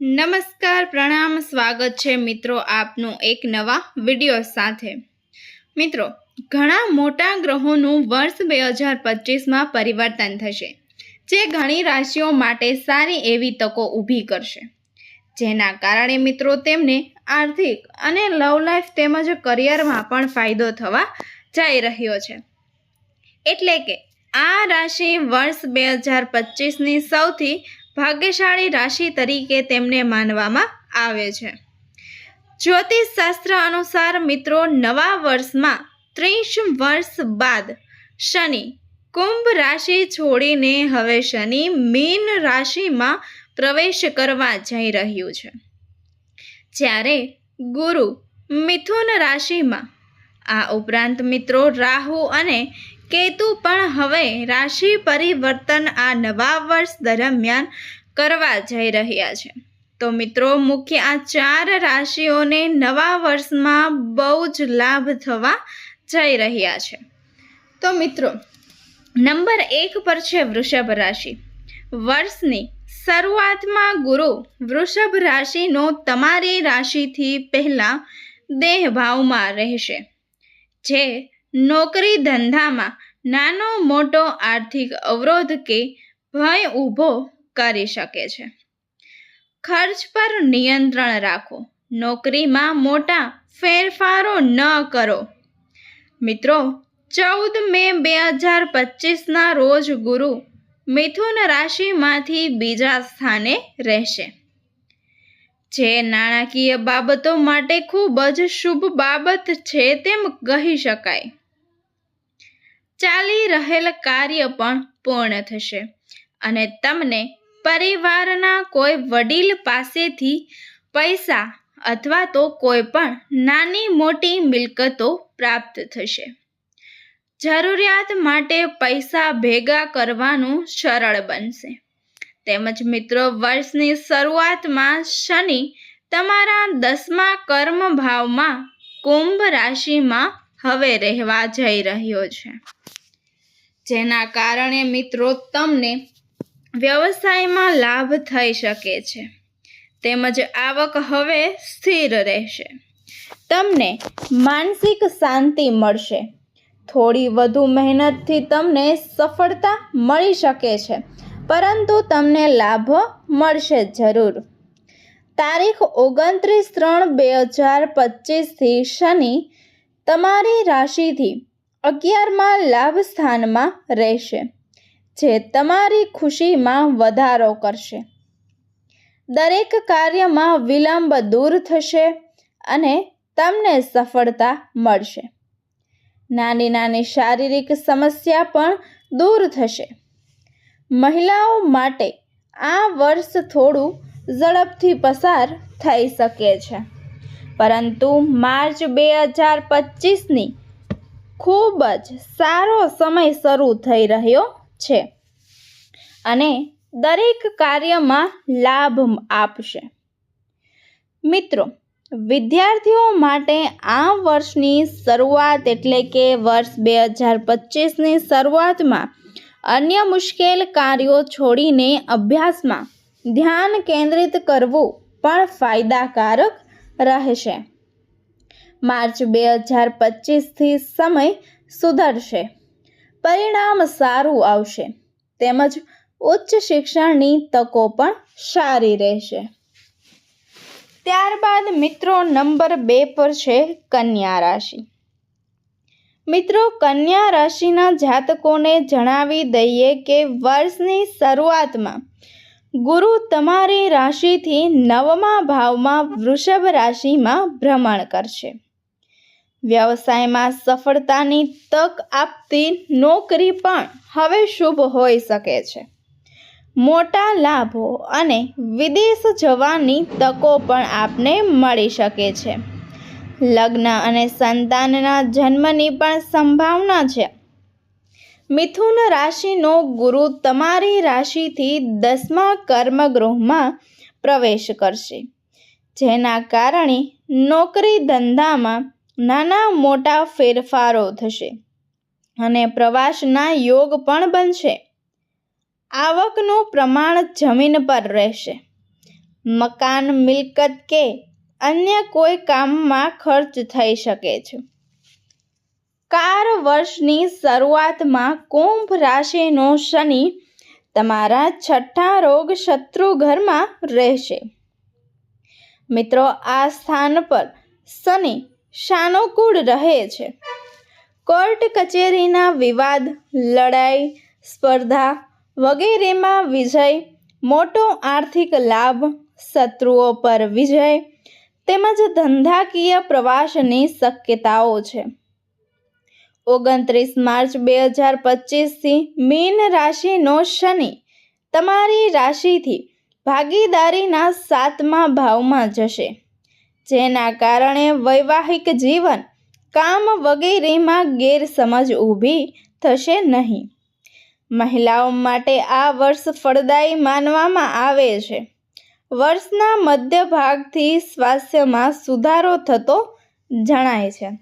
નમસ્કાર, પ્રણામ, સ્વાગત છે મિત્રો આપનું એક નવા વીડિયો સાથે. મિત્રો, ઘણા મોટા ગ્રહોનું વર્ષ બે હજાર પચીસમાં પરિવર્તન થશે, જે ઘણી રાશિઓ માટે સારી એવી તકો ઊભી કરશે. જેના કારણે મિત્રો તેમને આર્થિક અને લવ લાઈફ તેમજ કરિયરમાં પણ ફાયદો થવા જઈ રહ્યો છે. એટલે કે આ રાશિ વર્ષ બે હજાર પચીસની સૌથી ભાગ્યશાળી રાશિ તરીકે તેમને માનવામાં આવે છે. જ્યોતિષ શાસ્ત્ર અનુસાર મિત્રો, નવા વર્ષમાં ત્રીસ વર્ષ બાદ શનિ કુંભ રાશિ છોડીને હવે શનિ મીન રાશિમાં પ્રવેશ કરવા જઈ રહ્યું છે. જ્યારે ગુરુ મિથુન રાશિમાં, આ ઉપરાંત મિત્રો રાહુ અને કેતુ પણ હવે રાશિ પરિવર્તન આ નવા વર્ષ દરમિયાન કરવા જઈ રહ્યા છે. તો મિત્રો, મુખ્ય આ ચાર રાશિઓને નવા વર્ષમાં બહુ જ લાભ થવા જઈ રહ્યા છે. તો મિત્રો, નંબર એક પર છે વૃષભ રાશિ. વર્ષની શરૂઆતમાં ગુરુ વૃષભ રાશિનો તમારી રાશિથી પહેલાં દેહભાવમાં રહેશે. જે નોકરી ધંધામાં નાનો મોટો આર્થિક અવરોધ કે ભય ઊભો કરી શકે છે. ખર્ચ પર નિયંત્રણ રાખો. નોકરીમાં મોટા ફેરફારો ન કરો. મિત્રો, ચૌદ મે બે હજાર પચીસના રોજ ગુરુ મિથુન રાશિમાંથી બીજા સ્થાને રહેશે. જે નાણાકીય બાબતો માટે ખૂબ જ શુભ બાબત છે તેમ કહી શકાય. ચાલી રહેલ કાર્ય પણ પૂર્ણ થશે. અને તમને પરિવારના કોઈ વડીલ પાસેથી પૈસા અથવા તો કોઈ પણ નાની મોટી મિલકતો પ્રાપ્ત થશે. જરૂરિયાત માટે પૈસા ભેગા કરવાનું સરળ બનશે. તેમજ મિત્રો, વર્ષની શરૂઆતમાં શનિ તમારા દસમા કર્મ ભાવમાં કુંભ રાશિમાં હવે રહેવા જઈ રહ્યો છે. જેના કારણે મિત્રો તમને વ્યવસાયમાં લાભ થઈ શકે છે. તેમજ આવક હવે સ્થિર રહેશે. તમને માનસિક શાંતિ મળશે. થોડી વધુ મહેનતથી તમને સફળતા મળી શકે છે, પરંતુ તમને લાભ મળશે જરૂર. તારીખ ઓગણત્રીસ ત્રણ બે હજાર પચીસથી શનિ તમારી રાશિથી અગિયારમાં લાભ સ્થાનમાં રહેશે, જે તમારી ખુશીમાં વધારો કરશે. દરેક કાર્યમાં વિલંબ દૂર થશે અને તમને સફળતા મળશે. નાની નાની શારીરિક સમસ્યા પણ દૂર થશે. મહિલાઓ માટે આ વર્ષ થોડું ઝડપથી પસાર થઈ શકે છે. પરંતુ માર્ચ બે હજાર પચીસની ખૂબ જ સારો સમય શરૂ થઈ રહ્યો છે અને દરેક કાર્યમાં લાભ આપશે. મિત્રો, વિદ્યાર્થીઓ માટે આ વર્ષની શરૂઆત એટલે કે વર્ષ બે હજાર પચીસની શરૂઆતમાં અન્ય મુશ્કેલ કાર્યો છોડીને અભ્યાસમાં ધ્યાન કેન્દ્રિત કરવું પણ ફાયદાકારક રહેશે. માર્ચ બે હજાર પચીસથી સમય સુધરશે. પરિણામ સારું આવશે. તેમજ ઉચ્ચ શિક્ષણની તકો પણ સારી રહેશે. ત્યારબાદ મિત્રો નંબર બે પર છે કન્યા રાશિ. મિત્રો કન્યા રાશિના જાતકોને જણાવી દઈએ કે વર્ષની શરૂઆતમાં ગુરુ તમારી રાશિથી નવમા ભાવમાં વૃષભ રાશિમાં ભ્રમણ કરશે. વ્યવસાયમાં સફળતાની તક આપતી નોકરી પણ હવે શુભ હોઈ શકે છે. મોટા લાભો અને વિદેશ જવાની તકો પણ આપને મળી શકે છે. લગ્ન અને સંતાનના જન્મની પણ સંભાવના છે. મિથુન રાશિનો ગુરુ તમારી રાશિથી દસમા કર્મગૃહમાં પ્રવેશ કરશે. જેના કારણે નોકરી ધંધામાં નાના મોટા ફેરફારો થશે અને પ્રવાસના યોગ પણ બનશે. આવકનું પ્રમાણ જમીન પર રહેશે. મકાન, મિલકત કે અન્ય કોઈ કામમાં ખર્ચ થઈ શકે છે. કાર વર્ષની શરૂઆતમાં કુંભ રાશિનો શનિ તમારા છઠ્ઠા રોગ શત્રુ ઘરમાં રહેશે. મિત્રો, આ સ્થાન પર શનિ સાનુકૂળ રહે છે. કોર્ટ કચેરીના વિવાદ, લડાઈ, સ્પર્ધા વગેરેમાં વિજય, મોટો આર્થિક લાભ, શત્રુઓ પર વિજય તેમજ ધંધાકીય પ્રવાસની શક્યતાઓ છે. ઓગણત્રીસ માર્ચ બે હજાર પચીસથી મીન રાશિનો શનિ તમારી રાશિથી ભાગીદારીના સાતમા ભાવમાં જશે. જેના કારણે વૈવાહિક જીવન કામ વગેરેમાં ગેરસમજ ઊભી થશે નહીં. મહિલાઓ માટે આ વર્ષ ફળદાયી માનવામાં આવે છે. વર્ષના મધ્ય ભાગથી સ્વાસ્થ્યમાં સુધારો થતો જણાય છે.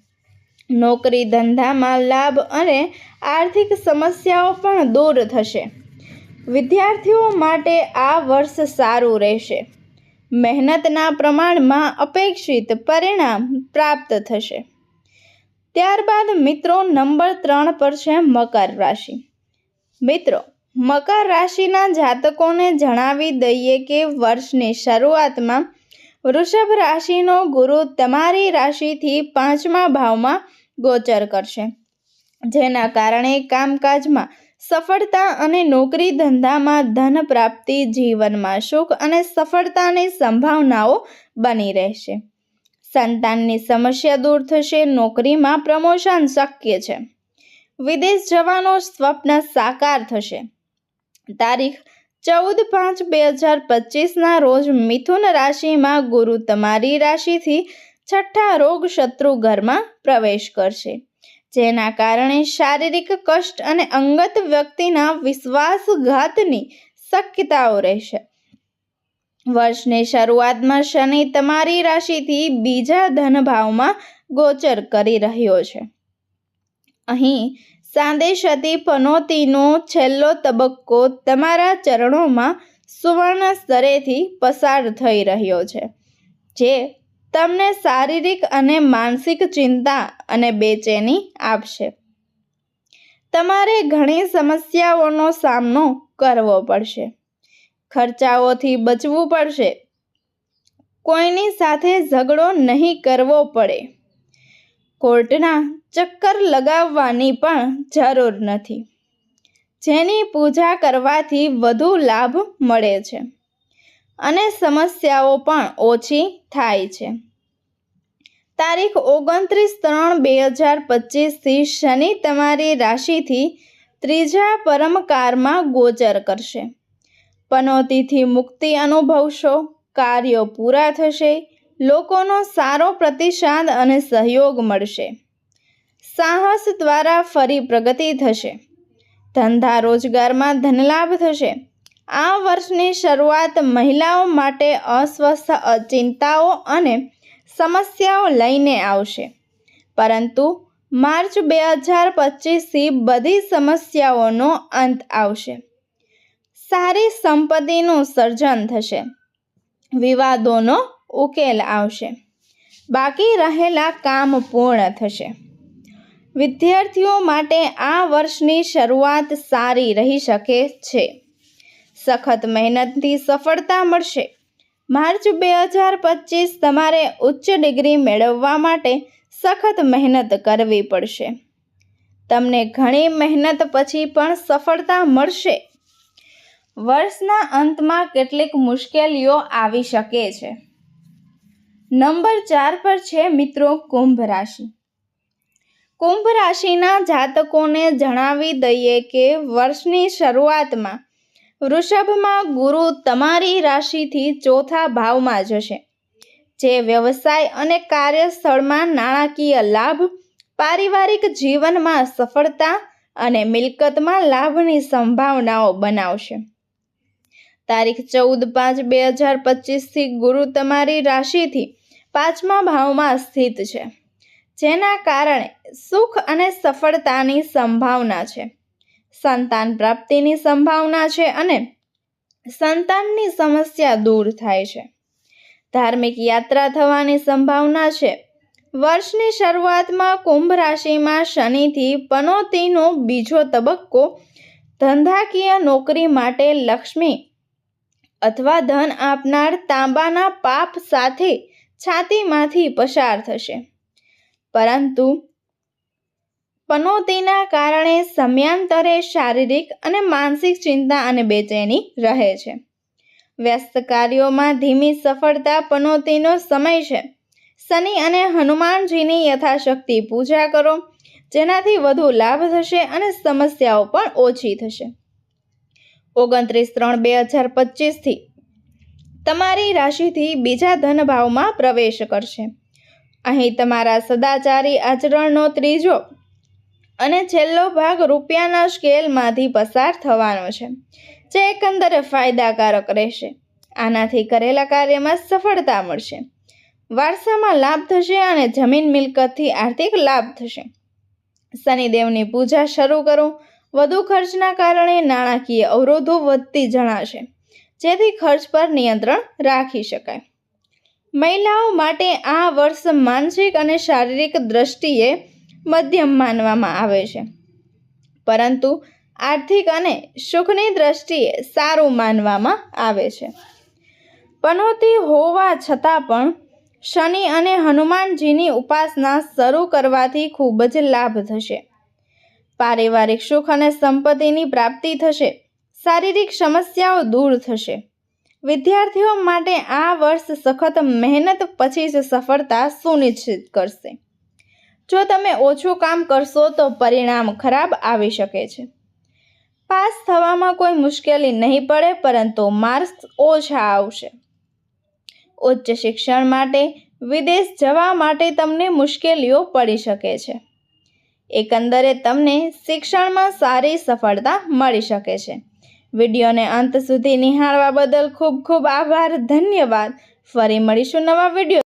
નોકરી ધંધામાં લાભ અને આર્થિક સમસ્યાઓ પણ દૂર થશે. વિદ્યાર્થીઓ માટે આ વર્ષ સારું રહેશે. મહેનતના પ્રમાણમાં અપેક્ષિત પરિણામ પ્રાપ્ત થશે. ત્યારબાદ મિત્રો નંબર ત્રણ પર છે મકર રાશિ. મિત્રો, મકર રાશિના જાતકોને જણાવી દઈએ કે વર્ષની શરૂઆતમાં વૃષભ રાશિનો ગુરુ તમારી રાશિથી પાંચમા ભાવમાં ગોચર કરશે. જેના કારણે કામકાજમાં સફળતા અને નોકરી ધંધામાં ધન પ્રાપ્તિ જીવનમાં સુખ અને સફળતાની સંભાવનાઓ બની રહેશે. સંતાનની સમસ્યા દૂર થશે, નોકરીમાં પ્રમોશન શક્ય છે. વિદેશ જવાનો સ્વપ્ન સાકાર થશે. તારીખ ચૌદ પાંચ બે હજાર પચીસના રોજ મિથુન રાશિમાં ગુરુ તમારી રાશિથી છઠ્ઠા રોગ શત્રુ ઘરમાં પ્રવેશ કરશે. જેના કારણે શારીરિક કષ્ટ અને અંગત વ્યક્તિના વિશ્વાસઘાતની શક્યતાઓ રહેશે. વર્ષની શરૂઆતમાં શનિ તમારી રાશિથી બીજા ધનભાવમાં ગોચર કરી રહ્યો છે. અહીં સાંદેશતી પનોતીનો છેલ્લો તબક્કો તમારા ચરણોમાં સુવર્ણ સ્તરેથી પસાર થઈ રહ્યો છે, જે તમને શારીરિક અને માનસિક ચિંતા અને બેચેની આપશે. તમારે ઘણી સમસ્યાઓનો સામનો કરવો પડશે. ખર્ચાઓથી બચવું પડશે. કોઈની સાથે ઝઘડો નહીં કરવો પડે. કોર્ટના ચક્કર લગાવવાની પણ જરૂર નથી. જેની પૂજા કરવાથી વધુ લાભ મળે છે. અને સમસ્યાઓ પણ ઓછી થાય છે. તારીખ ઓગણત્રીસ ત્રણ બે હજાર પચીસથી શનિ તમારી રાશિથી ત્રીજા પરમકારમાં ગોચર કરશે. પનોતીથી મુક્તિ અનુભવશો, કાર્યો પૂરા થશે, લોકોનો સારો પ્રતિસાદ અને સહયોગ મળશે. સાહસ દ્વારા ફરી પ્રગતિ થશે. ધંધા રોજગારમાં ધનલાભ થશે. આ વર્ષની શરૂઆત મહિલાઓ માટે અસ્વસ્થ ચિંતાઓ અને સમસ્યાઓ લઈને આવશે. પરંતુ માર્ચ બે હજાર પચીસથી બધી સમસ્યાઓનો અંત આવશે. સારી સંપત્તિનું સર્જન થશે. વિવાદોનો ઉકેલ આવશે. બાકી રહેલા કામ પૂર્ણ થશે. વિદ્યાર્થીઓ માટે આ વર્ષની શરૂઆત સારી રહી શકે છે. સખત મહેનતથી સફળતા મળશે. માર્ચ બે હજાર પચીસ તમારે ઉચ્ચ ડિગ્રી મેળવવા માટે સખત મહેનત કરવી પડશે. તમને ઘણી મહેનત પછી પણ સફળતા મળશે. વર્ષના અંતમાં કેટલીક મુશ્કેલીઓ આવી શકે છે. નંબર ચાર પર છે મિત્રો કુંભ રાશિ. કુંભ રાશિના જાતકોને જણાવી દઈએ કે વર્ષની શરૂઆતમાં વૃષભમાં ગુરુ તમારી રાશિથી ચોથા ભાવમાં જશે. જે વ્યવસાય અને કાર્યસ્થળમાં નાણાકીય લાભ, પારિવારિક જીવનમાં સફળતા અને મિલકતમાં લાભની સંભાવનાઓ બનાવશે. તારીખ ચૌદ પાંચ બે હજાર પચીસથી ગુરુ તમારી રાશિથી પાંચમા ભાવમાં સ્થિત છે. જેના કારણે સુખ અને સફળતાની સંભાવના છે. સંતાન પ્રાપ્તિની સંભાવના છે અને સંતાનની સમસ્યા દૂર થાય છે. ધાર્મિક યાત્રા થવાની સંભાવના છે. વર્ષની શરૂઆતમાં કુંભ રાશિમાં શનિથી પનોતીનો બીજો તબક્કો ધંધાકીય નોકરી માટે લક્ષ્મી અથવા ધન આપનાર તાંબાના પાપ સાથે છાતીમાંથી પસાર થશે. પરંતુ પનોતીના કારણે સમયાંતરે શારીરિક અને માનસિક ચિંતા અને બેચેની રહે છે. વ્યસ્ત કાર્યોમાં ધીમી સફળતા પનોતીનો સમય છે. શનિ અને હનુમાનજીની યથાશક્તિ પૂજા કરો, જેનાથી વધુ લાભ થશે અને સમસ્યાઓ પણ ઓછી થશે. ઓગણત્રીસ ત્રણ બે હજાર પચીસથી તમારી રાશિથી બીજા ધનભાવમાં પ્રવેશ કરશે. અહીં તમારા સદાચારી આચરણનો ત્રીજો અને છેલ્લો ભાગ રૂપિયાના સ્કેલમાંથી પસાર થવાનો છે, જે એકંદરે ફાયદાકારક રહેશે. આનાથી કરેલા કાર્યમાં સફળતા મળશે. વારસામાં લાભ થશે અને જમીન મિલકતથી આર્થિક લાભ થશે. શનિદેવની પૂજા શરૂ કરો. વધુ ખર્ચના કારણે નાણાકીય અવરોધો વધતી જણાશે, જેથી ખર્ચ પર નિયંત્રણ રાખી શકાય. મહિલાઓ માટે આ વર્ષ માનસિક અને શારીરિક દ્રષ્ટિએ મધ્યમ માનવામાં આવે છે. પરંતુ આર્થિક અને સુખની દ્રષ્ટિએ સારું માનવામાં આવે છે. પનોતી હોવા છતાં પણ શનિ અને હનુમાનજીની ઉપાસના શરૂ કરવાથી ખૂબ જ લાભ થશે. પારિવારિક સુખ અને સંપત્તિની પ્રાપ્તિ થશે. શારીરિક સમસ્યાઓ દૂર થશે. વિદ્યાર્થીઓ માટે આ વર્ષ સખત મહેનત પછી જ સફળતા સુનિશ્ચિત કરશે. જો તમે ઓછું કામ કરશો તો પરિણામ ખરાબ આવી શકે છે. પાસ થવામાં કોઈ મુશ્કેલી નહીં પડે, પરંતુ માર્ક્સ ઓછા આવશે. ઉચ્ચ શિક્ષણ માટે, વિદેશ જવા માટે તમને મુશ્કેલીઓ પડી શકે છે. એકંદરે તમને શિક્ષણમાં સારી સફળતા મળી શકે છે. વિડીયોને અંત સુધી નિહાળવા બદલ ખૂબ ખૂબ આભાર, ધન્યવાદ. ફરી મળીશું નવા વીડિયો